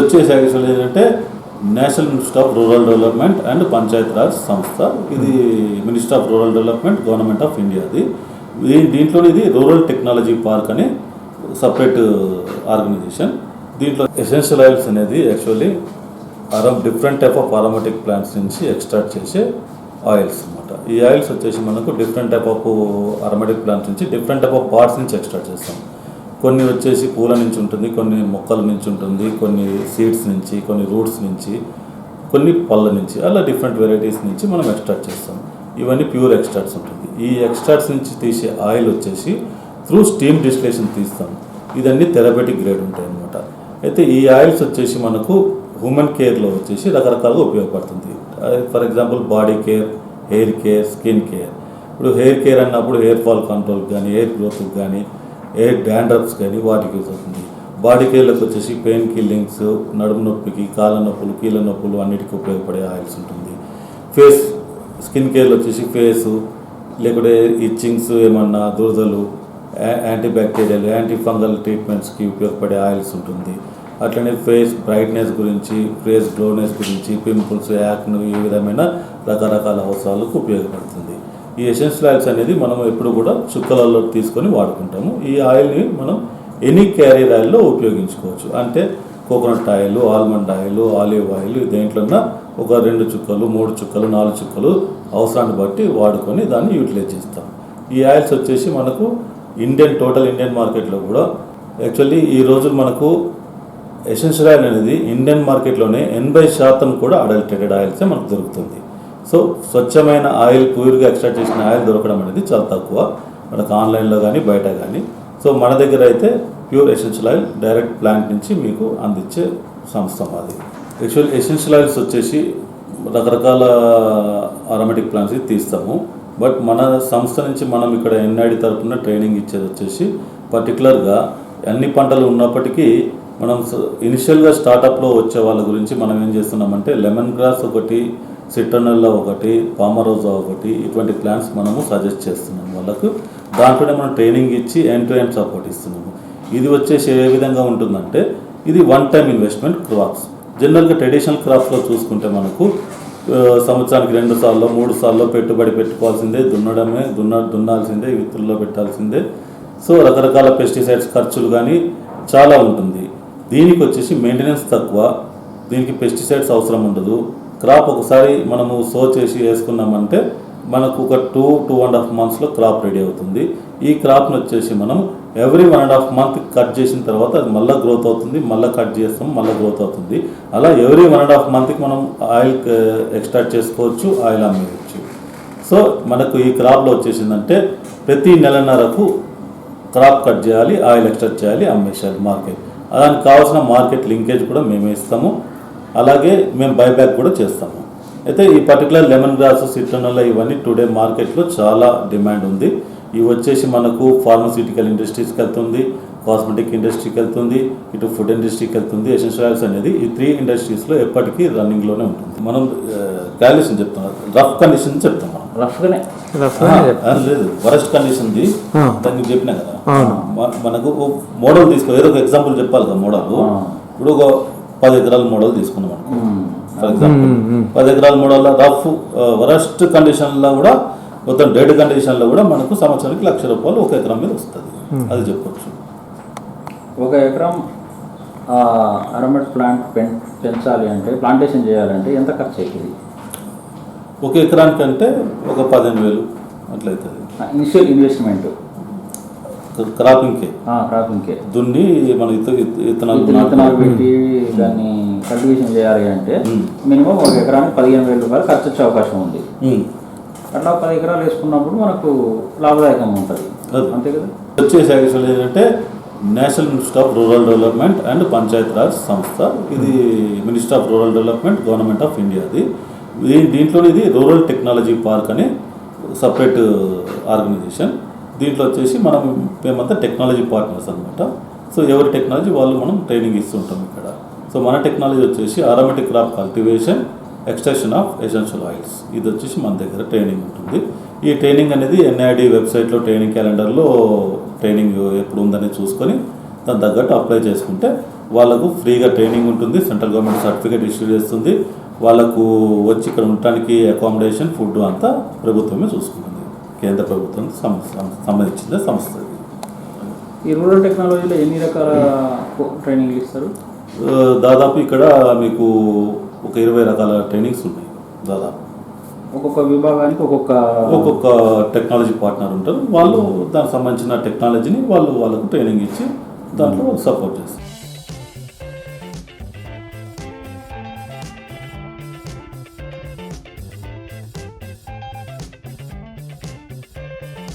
వచ్చేసి యాక్చువల్ ఏంటంటే national minister of rural development and Panchayat Raj సంస్థ ఇది minister of rural development government of ఇండియాది దీంట్లో ఇది రూరల్ టెక్నాలజీ పార్క్ అని సపరేట్ ఆర్గనైజేషన్ దీంట్లో ఎసెన్షియల్ ఆయిల్స్ అనేది actually around different type of aromatic plants నుంచి ఎక్స్ట్రాక్ట్ చేసే ఆయిల్స్ అన్నమాట. ఈ ఆయిల్స్ వచ్చేసి మనకు different type of aromatic plants నుంచి డిఫరెంట్ టైప్ ఆఫ్ పార్ట్స్ నుంచి ఎక్స్ట్రాక్ట్ చేస్తాం. కొన్ని వచ్చేసి పూల నుంచి ఉంటుంది కొన్ని మొక్కల నుంచి ఉంటుంది కొన్ని సీడ్స్ నుంచి కొన్ని రూట్స్ నుంచి కొన్ని పళ్ళ నుంచి అలా డిఫరెంట్ వెరైటీస్ నుంచి మనం ఎక్స్ట్రాక్ట్ చేస్తాం. ఇవన్నీ ప్యూర్ ఎక్స్ట్రాక్ట్స్ ఉంటుంది. ఈ ఎక్స్ట్రాక్ట్స్ నుంచి తీసే ఆయిల్ వచ్చేసి త్రూ స్టీమ్ డిస్టిలేషన్ తీస్తాం. ఇదన్నీ థెరపెటిక్ గ్రేడ్ ఉంటాయి అన్నమాట. అయితే ఈ ఆయిల్స్ వచ్చేసి మనకు హ్యూమన్ కేర్లో వచ్చేసి రకరకాలుగా ఉపయోగపడుతుంది. For example body care hair care skin care ఇప్పుడు హెయిర్ కేర్ అన్నప్పుడు హెయిర్ ఫాల్ కంట్రోల్ కానీ హెయిర్ గ్రోత్కి కానీ ఎయిర్ డాండ్రప్స్ కానీ వాటికి యూజ్ అవుతుంది బాడీ కేర్లకు వచ్చేసి పెయిన్ కిల్లింగ్స్ నడుము నొప్పికి కాళ్ళ నొప్పులు కీళ్ళ నొప్పులు అన్నిటికీ ఉపయోగపడే ఆయిల్స్ ఉంటుంది. ఫేస్ స్కిన్ కేర్లో వచ్చేసి ఫేస్ లేకుంటే ఇచ్చింగ్స్ ఏమన్నా దురదలు యాంటీ బ్యాక్టీరియల్ యాంటీ ఫంగల్ ట్రీట్మెంట్స్కి ఉపయోగపడే ఆయిల్స్ ఉంటుంది. అట్లనే ఫేస్ బ్రైట్నెస్ గురించి ఫేస్ గ్లోనెస్ గురించి పింపుల్స్ యాక్ను ఈ విధమైన రకరకాల అవసరాలకు ఉపయోగపడుతుంది. ఈ ఎసెన్షియల్ ఆయిల్స్ అనేది మనం ఎప్పుడు కూడా చుక్కలలో తీసుకొని వాడుకుంటాము. ఈ ఆయిల్ని మనం ఎనీ క్యారియర్ ఆయిల్లో ఉపయోగించుకోవచ్చు. అంటే coconut oil almond oil olive oil దేంట్లోన్నా ఒక రెండు చుక్కలు మూడు చుక్కలు నాలుగు చుక్కలు అవసరాన్ని బట్టి వాడుకొని దాన్ని యూటిలైజ్ చేస్తాం ఈ ఆయిల్స్ వచ్చేసి మనకు ఇండియన్ టోటల్ ఇండియన్ మార్కెట్లో కూడా యాక్చువల్లీ ఈ రోజు మనకు ఎసెన్షియల్ ఆయిల్ అనేది ఇండియన్ మార్కెట్లోనే ఎనభై శాతం కూడా అడల్టేటెడ్ ఆయిల్సే మనకు దొరుకుతుంది. సో స్వచ్ఛమైన ఆయిల్ ప్యూర్గా ఎక్స్ట్రాక్ట్ చేసిన ఆయిల్ దొరకడం అనేది చాలా తక్కువ. మనకు ఆన్లైన్లో కానీ బయట కానీ సో మన దగ్గర అయితే pure essential oil direct plant నుంచి మీకు అందించే సంస్థ మాది. యాక్చువల్ ఎసెన్షియల్ ఆయిల్స్ వచ్చేసి రకరకాల అరోమాటిక్ ప్లాంట్స్ తీస్తాము. బట్ మన సంస్థ నుంచి మనం ఇక్కడ ఎన్ఐడి తరఫున ట్రైనింగ్ ఇచ్చేది వచ్చేసి పర్టికులర్గా అన్ని పంటలు ఉన్నప్పటికీ మనం ఇనిషియల్గా స్టార్టప్లో వచ్చే వాళ్ళ గురించి మనం ఏం చేస్తున్నామంటే లెమన్ గ్రాస్ ఒకటి సిట్రనల్లా ఒకటి పామరోజా ఒకటి ఇటువంటి ప్లాన్స్ మనము సజెస్ట్ చేస్తున్నాం వాళ్ళకు. దాంట్లోనే మనం ట్రైనింగ్ ఇచ్చి ఎండ్ టు ఎండ్ సపోర్ట్ ఇస్తున్నాము. ఇది వచ్చేసి ఏ విధంగా ఉంటుందంటే ఇది వన్ టైం ఇన్వెస్ట్మెంట్ క్రాప్స్ జనరల్గా ట్రెడిషనల్ క్రాప్స్లో చూసుకుంటే మనకు సంవత్సరానికి రెండు సార్లు మూడు సార్లు పెట్టుబడి పెట్టుకోవాల్సిందే దున్నడమే దున్న దున్నాల్సిందే విత్తుల్లో పెట్టాల్సిందే. సో రకరకాల పెస్టిసైడ్స్ ఖర్చులు కానీ చాలా ఉంటుంది. దీనికి వచ్చేసి మెయింటెనెన్స్ తక్కువ. దీనికి పెస్టిసైడ్స్ అవసరం ఉండదు. క్రాప్ ఒకసారి మనము సో చేసి వేసుకున్నామంటే మనకు ఒక టూ టూ అండ్ హాఫ్ మంత్స్లో క్రాప్ రెడీ అవుతుంది. ఈ క్రాప్ని వచ్చేసి మనం every one and half month cut చేసిన తర్వాత అది మళ్ళీ గ్రోత్ అవుతుంది మళ్ళీ కట్ చేస్తాం మళ్ళీ గ్రోత్ అవుతుంది. అలా ఎవ్రీ వన్ అండ్ హాఫ్ మంత్కి మనం ఆయిల్ ఎక్స్ట్రాక్ట్ చేసుకోవచ్చు ఆయిల్ అమ్మేయచ్చు. సో మనకు ఈ క్రాప్లో వచ్చేసిందంటే ప్రతి నెలన్నరకు క్రాప్ కట్ చేయాలి ఆయిల్ ఎక్స్ట్రాక్ట్ చేయాలి అమ్మేసేయాలి మార్కెట్. దానికి కావాల్సిన మార్కెట్ లింకేజ్ కూడా మేమే ఇస్తాము. అలాగే మేము బైబ్యాక్ కూడా చేస్తాము. అయితే ఈ పర్టికులర్ లెమన్ గ్రాస్ సిట్రనల్ ఇవన్నీ టుడే మార్కెట్లో చాలా డిమాండ్ ఉంది. ఇవి వచ్చేసి మనకు ఫార్మస్యూటికల్ ఇండస్ట్రీస్కి వెళ్తుంది కాస్మెటిక్ ఇండస్ట్రీకి వెళ్తుంది ఇటు ఫుడ్ ఇండస్ట్రీకి వెళ్తుంది ఎసెన్షియల్ ఆయిల్స్ అనేది ఈ త్రీ ఇండస్ట్రీస్లో ఎప్పటికీ రన్నింగ్లోనే ఉంటుంది. మనం క్యాలిషన్ చెప్తాం. రఫ్ కండిషన్ చెప్తాం మనం. రఫ్గానే లేదు. వరస్ట్ కండిషన్ది. దానికి చెప్పినా కదా. మనకు మోడల్ తీసుకో ఏదో ఒక ఎగ్జాంపుల్ చెప్పాలి కదా మోడల్. ఇప్పుడు ఒక పది ఎకరాల మోడల్ తీసుకున్నాం అనుకో. For example. పది ఎకరాల మోడల్ రఫ్ వరస్ట్ కండిషన్లో కూడా మొత్తం డెడ్ కండిషన్లో కూడా మనకు సంవత్సరానికి లక్ష రూపాయలు ఒక ఎకరం మీద వస్తుంది. అది చెప్పొచ్చు. ఒక ఎకరం అరమట్ ప్లాంట్ పెంచాలి అంటే ప్లాంటేషన్ చేయాలంటే ఎంత ఖర్చు అవుతుంది ఒక ఎకరానికంటే ఒక పదిహేను వేలు అట్లయితుంది. Initial investment క్రాపింగ్కి. క్రాపింగ్కే. దున్ని మన ఇత ఇత- ఇత్తనాలు విత్తనాలు నాటు- పెట్టి దాన్ని కల్టివేషన్ చేయాలి అంటే. మినిమం ఒక ఎకరానికి పదిహేను వేల రూపాయలు ఖర్చు వచ్చే అవకాశం ఉంది. అట్లా పది ఎకరాలు వేసుకున్నప్పుడు మనకు లాభదాయకంగా ఉంటుంది. అంతే కదా? వచ్చేసి యాక్చువల్ ఏంటంటే national minister of rural development and Panchayat Raj సంస్థ. ఇది minister of rural development government of ఇండియాది. దీంట్లో ఇది రూరల్ టెక్నాలజీ పార్క్ అనే సపరేట్ ఆర్గనైజేషన్. దీంట్లో వచ్చేసి మనం మేమంతా టెక్నాలజీ పార్ట్నర్స్ అనమాట సో ఎవరి టెక్నాలజీ వాళ్ళు మనం ట్రైనింగ్ ఇస్తుంటాం ఇక్కడ. సో మన టెక్నాలజీ వచ్చేసి aromatic crop cultivation extraction of essential oils. ఇది వచ్చేసి మన దగ్గర ట్రైనింగ్ ఉంటుంది. ఈ ట్రైనింగ్ అనేది ఎన్ఐడి వెబ్సైట్లో ట్రైనింగ్ క్యాలెండర్లో ట్రైనింగ్ ఎప్పుడు ఉందని చూసుకొని దాని తగ్గట్టు అప్లై చేసుకుంటే వాళ్ళకు ఫ్రీగా ట్రైనింగ్ ఉంటుంది. సెంట్రల్ గవర్నమెంట్ సర్టిఫికేట్ ఇష్యూ చేస్తుంది. వాళ్ళకు వచ్చి ఇక్కడ ఉండటానికి అకామిడేషన్ ఫుడ్ అంతా ప్రభుత్వమే చూసుకుంటుంది. కేంద్ర ప్రభుత్వం సంబంధించిన సంస్థ. ఈ రూరల్ టెక్నాలజీలో ఎన్ని రకాల ట్రైనింగ్ ఇస్తారు? దాదాపు ఇక్కడ మీకు ఒక ఇరవై రకాల ట్రైనింగ్స్ ఉన్నాయి దాదాపు. ఒక్కొక్క విభాగానికి ఒక్కొక్క ఒక్కొక్క టెక్నాలజీ పార్ట్నర్ ఉంటారు. వాళ్ళు దానికి సంబంధించిన టెక్నాలజీని వాళ్ళు వాళ్ళకు ట్రైనింగ్ ఇచ్చి దాంట్లో సపోర్ట్ చేస్తారు.